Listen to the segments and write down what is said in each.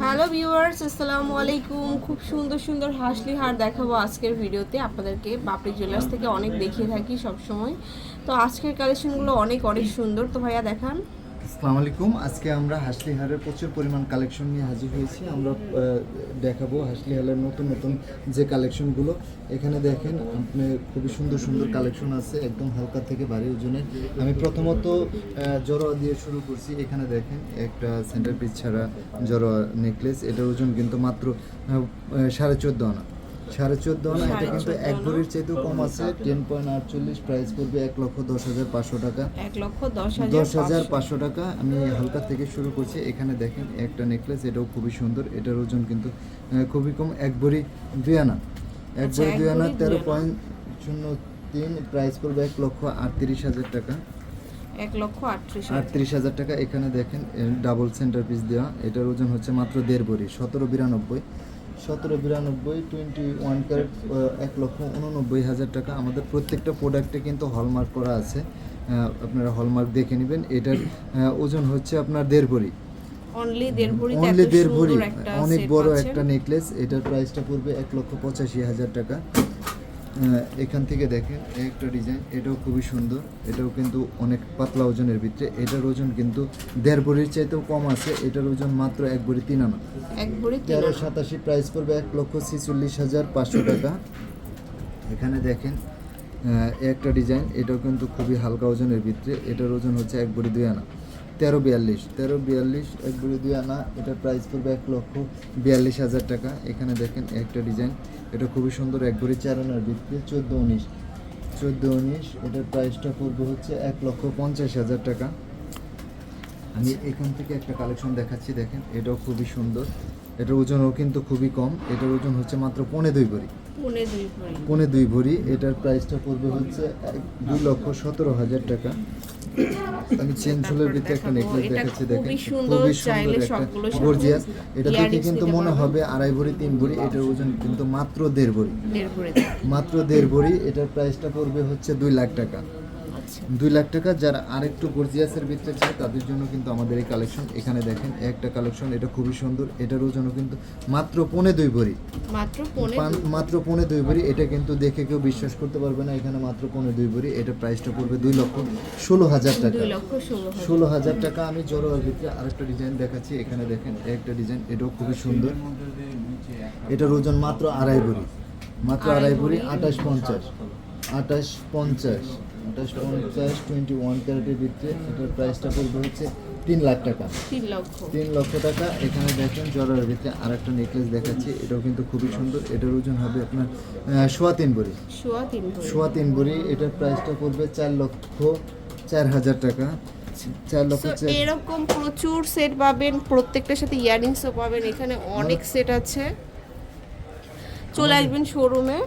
Hello viewers, আসসালামু আলাইকুম। খুব সুন্দর সুন্দর হাসলি হার দেখাবো আজকের ভিডিওতে। আপনাদেরকে বাপড়ি জুয়েলার্স থেকে অনেক দেখিয়ে থাকি সবসময়। তো আজকের কালেকশনগুলো অনেক অনেক সুন্দর। তো ভাইয়া দেখান। আসসালামু আলাইকুম। আজকে আমরা হাসলি হারের প্রচুর পরিমাণ কালেকশন নিয়ে হাজির হয়েছি। আমরা দেখাবো হাসলি হারের নতুন নতুন যে কালেকশনগুলো এখানে দেখেন, আপনি খুবই সুন্দর সুন্দর কালেকশন আছে, একদম হালকা থেকে ভারী ওজনের। আমি প্রথমত জড়োয়া দিয়ে শুরু করছি। এখানে দেখেন, একটা সেন্টার পিস ছাড়া জড়োয়া নেকলেস এটার ওজন কিন্তু মাত্র সাড়ে চোদ্দ আনা। সাড়ে চোদ্দ আনা এটা কিন্তু এক। ভরির চাইতেও কম আছে। টেন পয়েন্ট আটচল্লিশ প্রাইস পড়বে এক লক্ষ দশ হাজার পাঁচশো টাকা। এক লক্ষ দশ হাজার পাঁচশো। টাকা। আমি হালকা থেকে শুরু করছি। এখানে দেখেন একটা নেকলেস এটাও খুবই সুন্দর। এটার ওজন কিন্তু খুবই কম। এক ভরি দুই আনা। এক আচ্ছা, ভরি দুই আনা তেরো পয়েন্ট শূন্য তিন প্রাইস পড়বে এক লক্ষ আটত্রিশ হাজার টাকা। এক লক্ষ আটত্রিশ আটত্রিশ হাজার টাকা। এখানে দেখেন ডাবল সেন্টার পিস দেওয়া। এটার ওজন হচ্ছে মাত্র দেড় ভরি সতেরো বিরানব্বই। সতেরো বিরানব্বই টোয়েন্টি ওয়ান ক্যারেট এক লক্ষ উননব্বই হাজার টাকা। আমাদের প্রত্যেকটা প্রোডাক্টে কিন্তু হলমার্ক করা আছে। আপনারা হলমার্ক দেখে নেবেন। এটার ওজন হচ্ছে আপনার দেড় ভরি। অনলি দেড় ভরি অনেক বড় একটা নেকলেস এটার প্রাইসটা পড়বে এক লক্ষ পঁচাশি হাজার টাকা। এখান থেকে দেখেন এই একটা ডিজাইন এটাও খুবই সুন্দর এটাও কিন্তু অনেক পাতলা ওজনের ভিতরে এটার ওজন কিন্তু দেড় ভরির চাইতেও কম আছে এটার ওজন মাত্র এক ভরি তিন আনা। এক ভরি তেরো সাতাশি প্রাইস পড়বে এক লক্ষ ছিচল্লিশ হাজার পাঁচশো টাকা। এখানে দেখেন একটা ডিজাইন এটাও কিন্তু খুবই হালকা ওজনের ভিতরে এটার ওজন হচ্ছে এক বড়ি দুই আনা। তেরো বিয়াল্লিশ তেরো বিয়াল্লিশ এক বড়ি দুই আনা এটার প্রাইস পড়বে এক লক্ষ বিয়াল্লিশ হাজার টাকা। এখানে দেখেন একটা ডিজাইন এটা খুবই সুন্দর এক বড়ি চার আনার ভিতরে চোদ্দ উনিশ। চোদ্দ উনিশ এটার প্রাইসটা পড়বে হচ্ছে এক লক্ষ পঞ্চাশ হাজার টাকা। আমি এখান থেকে একটা কালেকশন দেখাচ্ছি দেখেন এটাও খুবই সুন্দর। এটার ওজনও কিন্তু খুবই কম এটার ওজন হচ্ছে মাত্র পৌনে দুই ভরি। পৌনে দুই ভরি। এটার প্রাইসটা পড়বে হচ্ছে এক- দুই লক্ষ সতেরো হাজার টাকা। আমি চেন ঝুলের ভিতরে একটা। নেকলেস দেখাচ্ছি দেখেন। খুবই সুন্দর একটা গর্জিয়াস। এটা দেখে কিন্তু মনে হবে আড়াই ভরি তিন ভরি এটার ওজন কিন্তু মাত্র দেড় ভরি। মাত্র দেড় ভরি এটার প্রাইসটা পড়বে হচ্ছে দুই লাখ টাকা। আচ্ছা। দুই লাখ টাকা যারা আরেকটু গর্জিয়াসের ভিতরে চায় তাদের জন্য কিন্তু আমাদের এই কালেকশন এখানে দেখেন একটা কালেকশন এটা খুবই সুন্দর এটার ওজনও কিন্তু মাত্র পৌনে দুই ভরি। মাত্র পৌনে পান- মাত্র পৌনে দুই ভরি এটা কিন্তু দেখে কেউ বিশ্বাস করতে পারবে না এখানে মাত্র পৌনে দুই ভরি এটা প্রাইসটা পড়বে দুই লক্ষ ষোলো হাজার টাকা। ষোলো হাজার। টাকা আমি জড়োয়ার ভিতরে আরেকটা ডিজাইন দেখাচ্ছি এখানে দেখেন একটা ডিজাইন এটাও খুবই সুন্দর। এটার ওজন মাত্র আড়াই ভরি মাত্র আড়াই ভরি। আঠাশ পঞ্চাশ আঠাশ পঞ্চাশ। আঠাশ পঞ্চাশ টোয়েন্টি ওয়ান ক্যারেটের ভিতরে এটার প্রাইসটা পড়বে হচ্ছে তিন লাখ টাকা। তিন লক্ষ। তিন লক্ষ টাকা। এখানে দেখেন জড়ার ভিতরে আর একটা নেকলেস দেখাচ্ছি এটাও কিন্তু খুবই সুন্দর। এটার ওজন হবে আপনার সোয়া তিন সোয়া তিন সোয়া তিন ভরি এটার প্রাইসটা পড়বে চার লক্ষ চার হাজার টাকা। এরকম প্রচুর সেট পাবেন প্রত্যেকটার সাথে ইয়ারিংসও পাবেন। এখানে অনেক সেট আছে। চলে আসবেন শোরুমে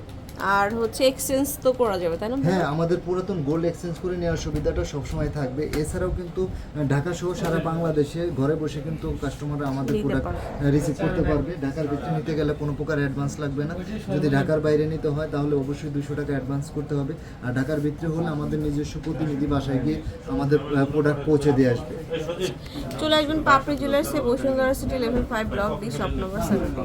আর হচ্ছে এক্সচেঞ্জ তো করা যাবে তাই না হ্যাঁ আমাদের পুরাতন গোল্ড এক্সচেঞ্জ করে নেওয়ার সুবিধাটা সবসময় থাকবে। এছাড়াও কিন্তু ঢাকা সহ সারা বাংলাদেশে ঘরে বসে কিন্তু কাস্টমাররা আমাদের প্রোডাক্ট রিসিভ করতে পারবে। ঢাকার ভিতরে নিতে গেলে কোনো প্রকার অ্যাডভান্স লাগবে না। যদি ঢাকার বাইরে নিতে হয় তাহলে অবশ্যই দুশো টাকা অ্যাডভান্স করতে হবে। আর ঢাকার ভিতরে হলে আমাদের নিজস্ব প্রতিনিধি বাসায় গিয়ে আমাদের প্রোডাক্ট পৌঁছে দিয়ে আসবে। চলে আসবেন Papri জুয়েলার্সে Bashundhara city level five block D shop number seventy